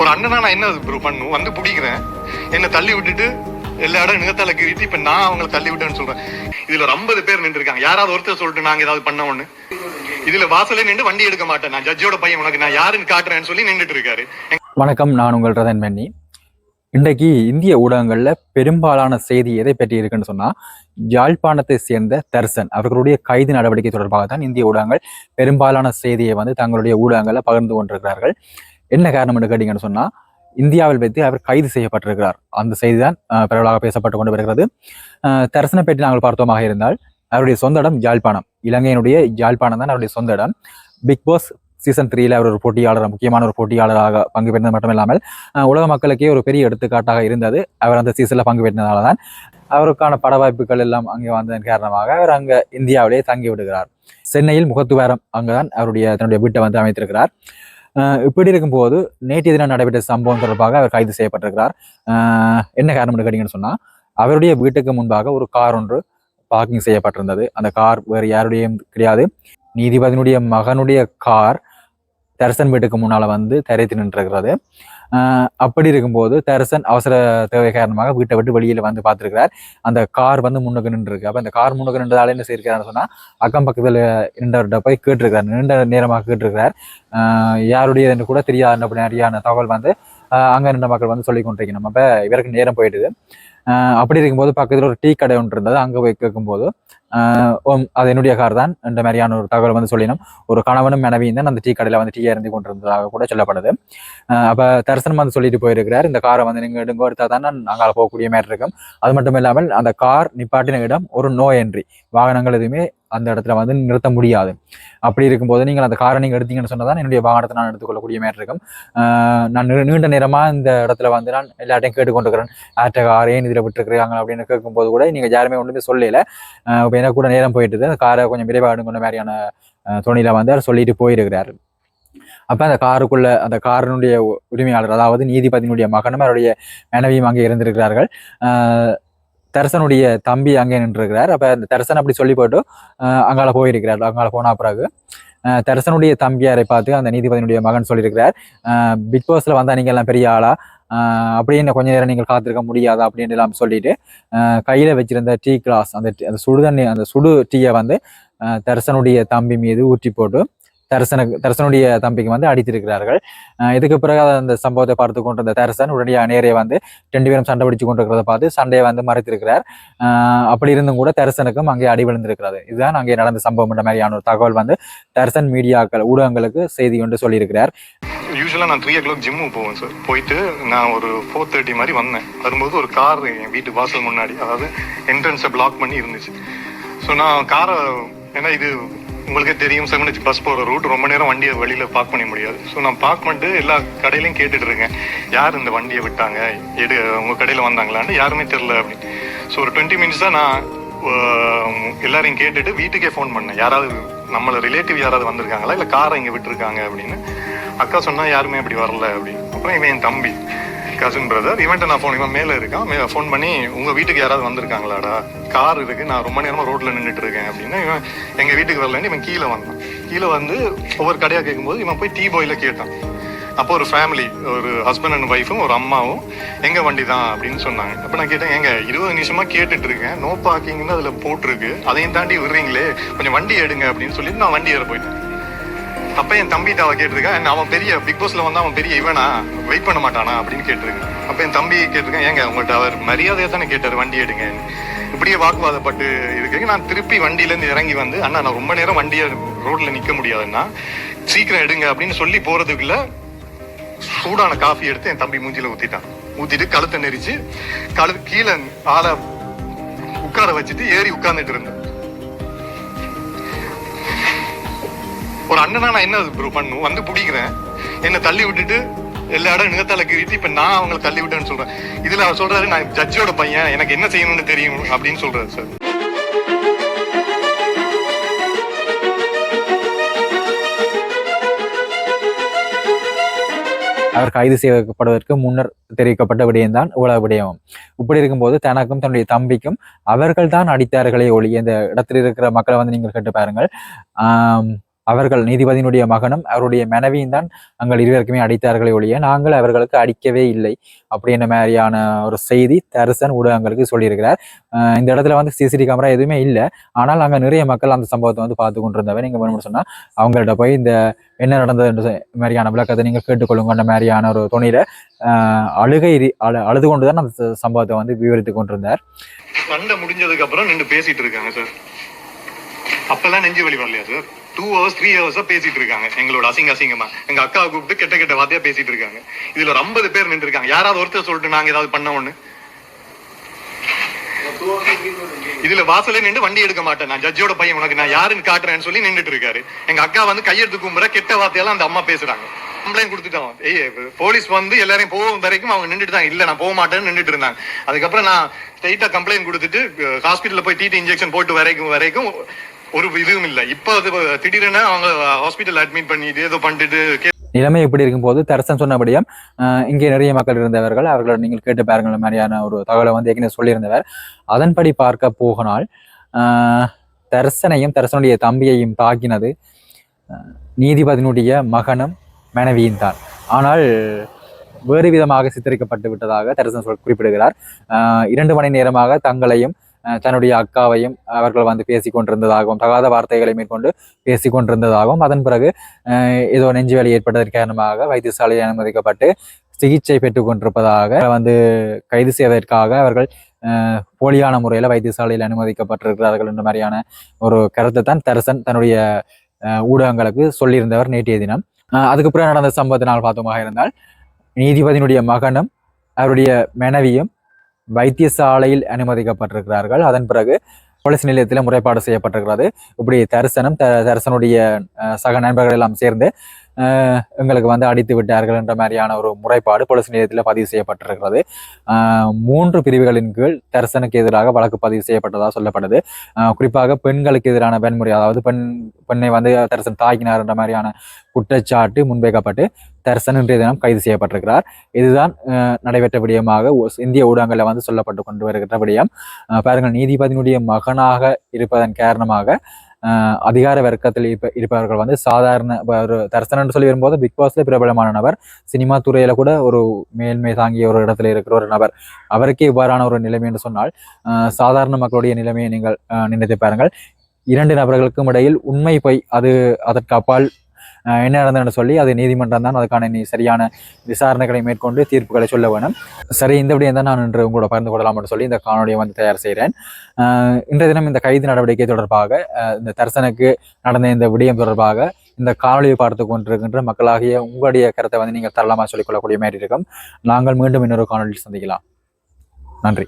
ஒரு அண்ணனா நான் என்ன ப்ரோ பண்ணும்? வந்து பிடிக்கிறேன். என்ன தள்ளி விட்டுட்டு எல்லா இடம் நிகத்தால கிரிட்டு இப்ப நான் அவங்களை தள்ளி விட்டேன்னு சொல்றேன். இதுல ஒரு ஐம்பது பேர் நின்று இருக்காங்க யாராவது ஒருத்தர் சொல்லிட்டு நாங்க ஏதாவது பண்ண ஒண்ணு. இதுல வாசலே நின்று வண்டி எடுக்க மாட்டேன். நான் ஜட்ஜோட பையன் உனக்கு நான் யாருன்னு காட்டுறேன்னு சொல்லி நின்றுட்டு இருக்காரு. வணக்கம் நான் உங்கள் ரதன் மன்னி. இன்றைக்கு இந்திய ஊடகங்களில் பெரும்பாலான செய்தி எதை பற்றி இருக்குன்னு சொன்னால் யாழ்ப்பாணத்தை சேர்ந்த தர்சன் அவர்களுடைய கைது நடவடிக்கை தொடர்பாக தான் இந்திய ஊடகங்கள் பெரும்பாலான செய்தியை வந்து தங்களுடைய ஊடகங்களில் பகிர்ந்து கொண்டிருக்கிறார்கள். என்ன காரணம் என்று கேட்டீங்கன்னு சொன்னால் இந்தியாவில் வைத்து அவர் கைது செய்யப்பட்டிருக்கிறார். அந்த செய்தி தான் பரவலாக பேசப்பட்டு கொண்டு வருகிறது. அஹ், நாங்கள் பார்த்தோமாக இருந்தால் அவருடைய சொந்த இடம் யாழ்ப்பாணம். இலங்கையினுடைய யாழ்ப்பாணம் தான் அவருடைய சொந்த இடம். பிக் பாஸ் சீசன் த்ரீல அவர் ஒரு போட்டியாளர் முக்கியமான ஒரு போட்டியாளராக பங்கு பெற்றது மட்டுமில்லாமல் உலக மக்களுக்கே ஒரு பெரிய எடுத்துக்காட்டாக இருந்தது. அவர் அந்த சீசனில் பங்கு பெற்றதுனால தான் அவருக்கான பட வாய்ப்புகள் எல்லாம் அங்கே வந்ததன் காரணமாக அவர் அங்கே இந்தியாவிலேயே தங்கி விடுகிறார் சென்னையில் முகத்துவாரம் அங்குதான் அவருடைய தன்னுடைய வீட்டை வந்து அமைத்திருக்கிறார். இப்படி இருக்கும்போது நேற்றைய தினம் நடைபெற்ற சம்பவம் தொடர்பாக அவர் கைது செய்யப்பட்டிருக்கிறார். என்ன காரணம் கேட்டீங்கன்னு சொன்னால் அவருடைய வீட்டுக்கு முன்பாக ஒரு கார் ஒன்று பார்க்கிங் செய்யப்பட்டிருந்தது. அந்த கார் வேறு யாருடையும் கிடையாது. நீதிபதியினுடைய மகனுடைய கார் தரிசன் வீட்டுக்கு முன்னால் வந்து தரைத்து நின்றிருக்கிறது. அப்படி இருக்கும்போது தெரசன் அவசர தேவை காரணமாக வீட்டை விட்டு வெளியில் வந்து பார்த்துருக்கிறார். அந்த கார் வந்து முன்னுக்கு நின்றுருக்கு. அப்போ அந்த கார் முன்னுக்கு நின்றதால என்ன செய்யிருக்கிறான்னு சொன்னால் அக்கம் பக்கத்தில் நின்றவர்கிட்ட போய் கேட்டிருக்கிறார். நீண்ட நேரமாக கேட்டிருக்கிறார். யாருடைய என்று கூட தெரியாத. அப்படியான தகவல் வந்து அங்கே நின்ற மக்கள் வந்து சொல்லி கொண்டிருக்கணும் அப்போ இவருக்கு நேரம் போயிடுது அப்படி இருக்கும்போது பக்கத்துல ஒரு டீ கடை ஒன்று இருந்தது. அங்க போய் கேட்கும்போது ஆஹ் ஓம் அது என்னுடைய கார் தான் இந்த மாதிரியான ஒரு தகவல் வந்து சொல்லினோம். ஒரு கணவனும் மனைவியும் தான் அந்த டீ கடையில வந்து டீ இறந்து கொண்டிருந்ததாக கூட சொல்லப்படுது. ஆஹ் தரிசனம் வந்து சொல்லிட்டு போயிருக்கிறார். இந்த காரை வந்து நீங்க எடுங்க எடுத்தால் தான் நான் போகக்கூடிய மாதிரி இருக்கும். அது மட்டும் இல்லாமல் அந்த கார் நிப்பாட்டின இடம் ஒரு நோ என்ட்ரி வாகனங்கள் எதுவுமே அந்த இடத்துல வந்து நிறுத்த முடியாது. அப்படி இருக்கும்போது நீங்கள் அந்த காரை நீங்கள் எடுத்தீங்கன்னு சொன்னதான் என்னுடைய வாகனத்தை நான் எடுத்துக்கொள்ளக்கூடிய மாதிரி இருக்கும். ஆஹ் நான் நீண்ட நேரமாக இந்த இடத்துல வந்து நான் எல்லாட்டையும் கேட்டுக்கொண்டிருக்கிறேன். ஆற்ற கார் ஏன் இதில் விட்டுருக்குறாங்க அப்படின்னு கேட்கும்போது கூட நீங்கள் யாருமே ஒன்றுமே சொல்லல. இப்போ எனக்கு கூட நேரம் போயிட்டு அந்த காரை கொஞ்சம் விரைவாக எடுங்கிற மாதிரியான ஆஹ் துணியில வந்து அவர் சொல்லிட்டு போயிருக்கிறார். அப்போ அந்த காருக்குள்ள அந்த காரினுடைய உரிமையாளர் அதாவது நீதிபதியினுடைய மகனும் அவருடைய மனைவியும் அங்கே இருந்திருக்கிறார்கள். ஆஹ் தரசனுடைய தம்பி அங்கே நின்றுருக்கிறார். அப்போ அந்த தரசன் அப்படி சொல்லி போட்டு அங்கால போயிருக்கிறார். அங்கால போன பிறகு தரசனுடைய தம்பியாரை பார்த்து அந்த நீதிபதியினுடைய மகன் சொல்லியிருக்கிறார். பிக் பாஸ்ல வந்தா நீங்க எல்லாம் பெரிய ஆளா? அப்படின்னு கொஞ்ச நேரம் நீங்கள் காத்திருக்க முடியாதா அப்படின்னு எல்லாம் சொல்லிட்டு கையில் வச்சிருந்த டீ கிளாஸ் அந்த அந்த சுடு தண்ணி அந்த சுடு டீயை வந்து ஆஹ் தரசனுடைய தம்பி மீது ஊற்றி போட்டு தரசனுக்கு தரசனுடைய தம்பிக்கு வந்து அடித்திருக்கிறார்கள். இதுக்கு பிறகு அந்த சம்பவத்தை பார்த்து கொண்டிருந்த தரசன் உடனடியாக நேரே வந்து ரெண்டு பேரும் சண்டை பிடிச்சு கொண்டிருக்கிறத பார்த்து சண்டையை வந்து மறைத்திருக்கிறார். அப்படி இருந்தும் கூட தரசனுக்கும் அங்கே அடி விழுந்திருக்கிறது. இதுதான் அங்கே நடந்த சம்பவம் என்ற மாதிரியான ஒரு தகவல் வந்து தரசன் மீடியாக்கள் ஊடகங்களுக்கு செய்தி கொண்டு சொல்லியிருக்கிறார். யூஸ்வலாக நான் த்ரீ ஓ கிளாக் ஜிம்முக்கு போவேன் சார் போயிட்டு நான் ஒரு ஃபோர் தேர்ட்டி மாதிரி வந்தேன். வரும்போது ஒரு கார் என் வீட்டு வாசல் முன்னாடி அதாவது என்ட்ரன்ஸை பிளாக் பண்ணி இருந்துச்சு. ஸோ நான் காரை ஏன்னா இது உங்களுக்கே தெரியும் செவன் பஸ் போகிற ரூட் ரொம்ப நேரம் வண்டியை வெளியில் பார்க் பண்ண முடியாது. ஸோ நான் பார்க் பண்ணிட்டு எல்லா கடையிலையும் கேட்டுட்டு இருக்கேன். யார் இந்த வண்டியை விட்டாங்க? எடு உங்கள் கடையில் வந்தாங்களான்னு யாருமே தெரில அப்படின்னு. ஸோ ஒரு டுவெண்ட்டி மினிட்ஸாக நான் எல்லாரையும் கேட்டுட்டு வீட்டுக்கே ஃபோன் பண்ணேன். யாராவது நம்மள ரிலேட்டிவ் யாராவது வந்திருக்காங்களா? இல்லை காரை இங்கே விட்டுருக்காங்க அப்படின்னு. அக்கா சொன்னா யாருமே அப்படி வரல அப்படின்னு அப்புறம் இவன் என் தம்பி கசின் பிரதர் இவன்ட்ட நான் ஃபோன் இவன் மேலே இருக்கான். மேலே ஃபோன் பண்ணி உங்கள் வீட்டுக்கு யாராவது வந்திருக்காங்களாடா? கார் இருக்குது நான் ரொம்ப நேரமாக ரோட்டில் நின்றுட்டு இருக்கேன் அப்படின்னு இவன் எங்கள் வீட்டுக்கு வரலன்னு இவன் கீழே வந்தான். கீழே வந்து ஒவ்வொரு கடையாக கேட்கும்போது இவன் போய் டீ பாயில் கேட்டான். அப்போ ஒரு ஃபேமிலி ஒரு ஹஸ்பண்ட் அண்ட் ஒய்ஃபும் ஒரு அம்மாவும் எங்க வண்டி தான் அப்படின்னு சொன்னாங்க. அப்போ நான் கேட்டேன் எங்க இருபது நிமிஷமா கேட்டுட்டு இருக்கேன் நோ பார்க்கிங்னு அதில் போட்டிருக்கு. அதையும் தாண்டி விடுறீங்களே. கொஞ்சம் வண்டி எடுங்க. அப்படின்னு சொல்லிட்டு நான் வண்டி ஏற போயிட்டேன். அப்ப என் தம்பிகிட்ட அவ கேட்டிருக்கேன் அவன் பெரிய பிக் பாஸ்ல வந்து அவன் பெரிய இவனா? வெயிட் பண்ண மாட்டானா அப்படின்னு கேட்டிருக்கேன் அப்ப என் தம்பி கேட்டிருக்கேன் ஏங்க உங்கள்ட்ட அவர் மரியாதையா தானே கேட்டாரு வண்டி எடுங்க. இப்படியே வாக்குவாதப்பட்டு இருக்கு நான் திருப்பி வண்டியிலேருந்து இறங்கி வந்து அண்ணா நான் ரொம்ப நேரம் வண்டியை ரோட்ல நிக்க முடியாதுன்னா சீக்கிரம் எடுங்க அப்படின்னு சொல்லி போறதுக்குள்ள சூடான காஃபி எடுத்து என் தம்பி மூஞ்சில ஊத்திட்டான். ஊத்திட்டு கழுத்தை நெரிச்சு கழு கீழே ஆளை உட்கார வச்சுட்டு ஏறி உட்கார்ந்துட்டு இருந்தேன். ஒரு அண்ணனா நான் என்ன ப்ரோ பண்ணும்? வந்து பிடிக்கிறேன். என்னை தள்ளி விட்டுட்டு எல்லா இடம் நிகத்தால கிரிட்டு இப்ப நான் அவங்கள தள்ளி விட்டேன்னு சொல்றேன். இதுல அவர் சொல்றாரு நான் ஜட்ஜோட பையன் எனக்கு என்ன செய்யணும்னு தெரியும் அப்படின்னு சொல்றாரு சார் அவர் கைது செய்யப்படுவதற்கு முன்னர் தெரிவிக்கப்பட்ட விடயம்தான் உலக விடயம். இப்படி இருக்கும்போது தனக்கும் தன்னுடைய தம்பிக்கும் அவர்கள் தான் அடித்தார்களே ஒளி இந்த இடத்தில் இருக்கிற மக்களை வந்து நீங்கள் கேட்டு பாருங்கள். அவர்கள் நீதிபதியினுடைய மகனும் அவருடைய மனைவியும் தான் நாங்கள் இருவருக்குமே அடித்தார்களே ஒழிய நாங்கள் அவர்களுக்கு அடிக்கவே இல்லை. அப்படின்ற மாதிரியான ஒரு செய்தி தரிசன் ஊடகங்களுக்கு சொல்லியிருக்கிறார். இந்த இடத்துல வந்து சிசிடி கேமரா எதுவுமே இல்லை. ஆனால் அங்கே நிறைய மக்கள் அந்த சம்பவத்தை வந்து பார்த்து கொண்டிருந்தவன் நீங்கள் வேணும்னு சொன்னால் அவங்கள்ட்ட போய் இந்த என்ன நடந்தது மாதிரியான விளக்கத்தை நீங்கள் கேட்டுக்கொள்ளுங்கன்ற மாதிரியான ஒரு துணியில அழுகை அழு அழுது கொண்டு தான் அந்த சம்பவத்தை வந்து விவரித்து கொண்டிருந்தார். சண்டை முடிஞ்சதுக்கு அப்புறம் நின்று பேசிட்டு இருக்காங்க சார். அப்பெல்லாம் நெஞ்சு வலி வரலையா சார்? டூ ஹவர்ஸ் த்ரீ ஹவர்ஸா பேசிட்டு இருக்காங்க. எங்களோட அசிங்க அசிங்கமா. எங்க அக்காவை கூப்பிட்டு கெட்ட கெட்ட வார்த்தையா பேசிட்டு இருக்காங்க. இதுல ஒரு ஐம்பது பேர் நின்று இருக்காங்க யாராவது ஒருத்தர் சொல்லிட்டு நாங்க ஏதாவது பண்ண ஒண்ணு? இதுல வாசலே நின்று வண்டி எடுக்க மாட்டேன். நான் ஜட்ஜோட பையன். உனக்கு நான் யாருன்னு காட்டுறேன்னு சொல்லி நின்றுட்டு இருக்காரு. எங்க அக்கா வந்து கையெடுத்து கும்புற கெட்ட வார்த்தையெல்லாம் அந்த அம்மா பேசுறாங்க. கம்ப்ளைண்ட் கொடுத்துட்டோம் ஏய் போலீஸ் வந்து எல்லாரையும் போகும் வரைக்கும் அவங்க நின்றுட்டு தான். இல்ல நான் போக மாட்டேன்னு நின்றுட்டு இருந்தாங்க. அதுக்கப்புறம் நான் ஸ்ட்ரைட்டா கம்ப்ளைண்ட் கொடுத்துட்டு ஹாஸ்பிட்டல்ல போய் டிடி இன்ஜெக்ஷன் போட்டு வரைக்கும் வரைக்கும் ஒரு இதுவும் இல்லை. இப்போ அது திடீரென அவங்க ஹாஸ்பிட்டல் அட்மிட் பண்ணிட்டு ஏதோ பண்ணிட்டு நிலைமை இப்படி இருக்கும்போது தரசன் சொன்னபடியும் இங்கே நிறைய மக்கள் இருந்தவர்கள் அவர்களை நீங்கள் கேட்டு பாருங்கள் மாதிரியான ஒரு தகவலை வந்து ஏற்கனவே சொல்லியிருந்தவர். அதன்படி பார்க்க போகனால் அஹ் தரசனையும் தரசனுடைய தம்பியையும் தாக்கினது நீதிபதியினுடைய மகனும் மனைவியும் தான். ஆனால் வேறு விதமாக சித்தரிக்கப்பட்டு விட்டதாக தரசன் சொல் குறிப்பிடுகிறார். இரண்டு மணி நேரமாக தங்களையும் தன்னுடைய அக்காவையும் அவர்கள் வந்து பேசி கொண்டிருந்ததாகவும் தகாத வார்த்தைகளை மேற்கொண்டு பேசி கொண்டிருந்ததாகவும் அதன் பிறகு ஏதோ நெஞ்சு வேலை ஏற்பட்டதன் காரணமாக வைத்தியசாலையில் அனுமதிக்கப்பட்டு சிகிச்சை பெற்றுக் கொண்டிருப்பதாக வந்து கைது செய்வதற்காக அவர்கள் போலியான முறையில் வைத்தியசாலையில் அனுமதிக்கப்பட்டிருக்கிறார்கள் என்ற மாதிரியான ஒரு கருத்தை தான் தரசன் தன்னுடைய ஊடகங்களுக்கு சொல்லியிருந்தவர் நேற்றைய தினம். அதுக்கு பிறகு நடந்த சம்பவத்தினால் நாள் பார்த்தோமாக இருந்தால் நீதிபதியினுடைய மகனும் அவருடைய மனைவியும் வைத்தியசாலையில் அனுமதிக்கப்பட்டிருக்கிறார்கள். அதன் பிறகு போலீஸ் நிலையத்தில் முறைப்பாடு செய்யப்பட்டிருக்கிறது. இப்படி தரிசனம் த தரிசனுடைய அஹ், சக நண்பர்கள் எல்லாம் சேர்ந்து எங்களுக்கு வந்து அடித்து விட்டார்கள் என்ற மாதிரியான ஒரு முறைப்பாடு போலீஸ் நிலையத்தில் பதிவு செய்யப்பட்டிருக்கிறது. மூன்று பிரிவுகளின் கீழ் தரிசனுக்கு எதிராக வழக்கு பதிவு செய்யப்பட்டதாக சொல்லப்படுது. குறிப்பாக பெண்களுக்கு எதிரான வன்முறை அதாவது பெண் பெண்ணை வந்து தரிசன் தாக்கினார் என்ற மாதிரியான குற்றச்சாட்டு முன்வைக்கப்பட்டு தரிசன் இன்றைய தினம் கைது செய்யப்பட்டிருக்கிறார். இதுதான் நடைபெற்ற விடயமாக இந்திய ஊடகங்களில் வந்து சொல்லப்பட்டு கொண்டு வருகின்ற விடயம். பாருங்கள் நீதிபதியினுடைய மகனாக இருப்பதன் காரணமாக அதிகார வர்க்கத்தில் இருப்ப இருப்பவர்கள் வந்து சாதாரண ஒரு தரிசனம் சொல்லி வரும்போது பிக் பாஸ்ல பிரபலமான நபர். சினிமா துறையில கூட ஒரு மேன்மை தாங்கிய ஒரு இடத்துல இருக்கிற ஒரு நபர். அவருக்கே இவ்வாறான ஒரு நிலைமை என்று சொன்னால் சாதாரண மக்களுடைய நிலைமையை நீங்கள் நினைத்து பாருங்கள். இரண்டு நபர்களுக்கும் இடையில் உண்மை போய் அது அதற்கு அப்பால் என்ன நடந்ததுன்னு சொல்லி அது நீதிமன்றம் தான் அதுக்கான நீ சரியான விசாரணைகளை மேற்கொண்டு தீர்ப்புகளை சொல்ல வேணும். சரி இந்த விடயம் தான் நான் இன்று உங்களோட பகிர்ந்து கொள்ளலாம் சொல்லி இந்த காணொலியை வந்து தயார் செய்கிறேன் இன்றைய தினம் இந்த கைது நடவடிக்கை தொடர்பாக இந்த தரிசனுக்கு நடந்த இந்த விடயம் தொடர்பாக இந்த காணொலியை பார்த்து கொண்டிருக்கின்ற மக்களாகிய உங்களுடைய கருத்தை வந்து நீங்கள் தரலாமா சொல்லிக்கொள்ளக்கூடிய மாதிரி இருக்கும். நாங்கள் மீண்டும் இன்னொரு காணொலியில் சந்திக்கலாம். நன்றி.